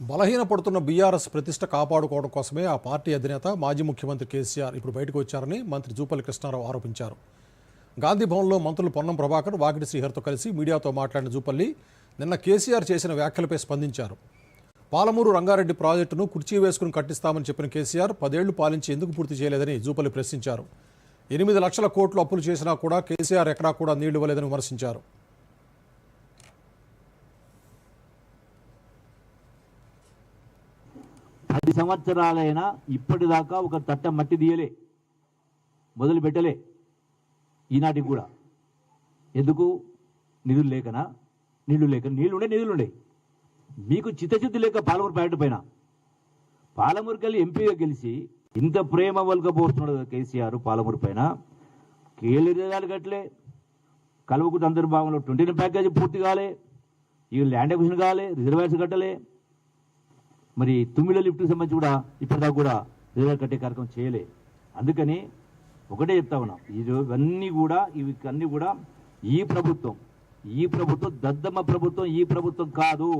బలహీనపడుతున్న BRS ప్రతిష్ట కాపాడుకోవడం కోసమే ఆ పార్టీ అధినేత మాజీ ముఖ్యమంత్రి కేసీఆర్ ఇప్పుడు బయటకు వచ్చారని మంత్రి జూపల్లి కృష్ణారావు ఆరోపించారు. గాంధీ భవన్లో మంత్రులు పొన్నం ప్రభాకర్ వాకిటి శ్రీహర్తో కలిసి మీడియాతో మాట్లాడిన జూపల్లి నిన్న కేసీఆర్ చేసిన వ్యాఖ్యలపై స్పందించారు. పాలమూరు రంగారెడ్డి ప్రాజెక్టును కుర్చీ వేసుకుని కట్టిస్తామని చెప్పిన కేసీఆర్ పదేళ్ళు పాలించి ఎందుకు పూర్తి చేయలేదని జూపల్లి ప్రశ్నించారు. ఎనిమిది లక్షల కోట్లు అప్పులు చేసినా కూడా కేసీఆర్ ఎక్కడా కూడా నీళ్ళు ఇవ్వలేదని విమర్శించారు. పది సంవత్సరాలైనా ఇప్పటిదాకా ఒక తట్ట మట్టి తీయలే మొదలు పెట్టలే. ఈనాటికి కూడా. ఎందుకు? నిధులు లేకనా? నీళ్ళు లేక నీళ్ళుండే నిధులుండే మీకు చిత్తశుద్ధి లేక పాలమూరు ప్యాకెట్ పైన పాలమూరుకెళ్ళి ఎంపీగా గెలిచి ఇంత ప్రేమ వల్కపోతున్నాడు కేసీఆర్ పాలమూరు పైన. కేళ్ళు కట్టలే కట్టలే అందరి భాగంలో ట్వంటీ ప్యాకేజీ పూర్తి కాలే. ఈ ల్యాండ్ ఎక్విషన్ కాలే రిజర్వేషన్ కట్టలే. మరి తుమ్మిళ్ళ లిఫ్ట్కి సంబంధించి కూడా ఇప్పటిదాకా కూడా రిజర్వ్ కట్టే కార్యక్రమం చేయలే. అందుకని ఒకటే చెప్తా ఉన్నాం ఇది ఇవన్నీ కూడా ఇవి అన్నీ కూడా ఈ ప్రభుత్వం ఈ ప్రభుత్వం దద్దమ్మ ప్రభుత్వం ఈ ప్రభుత్వం కాదు.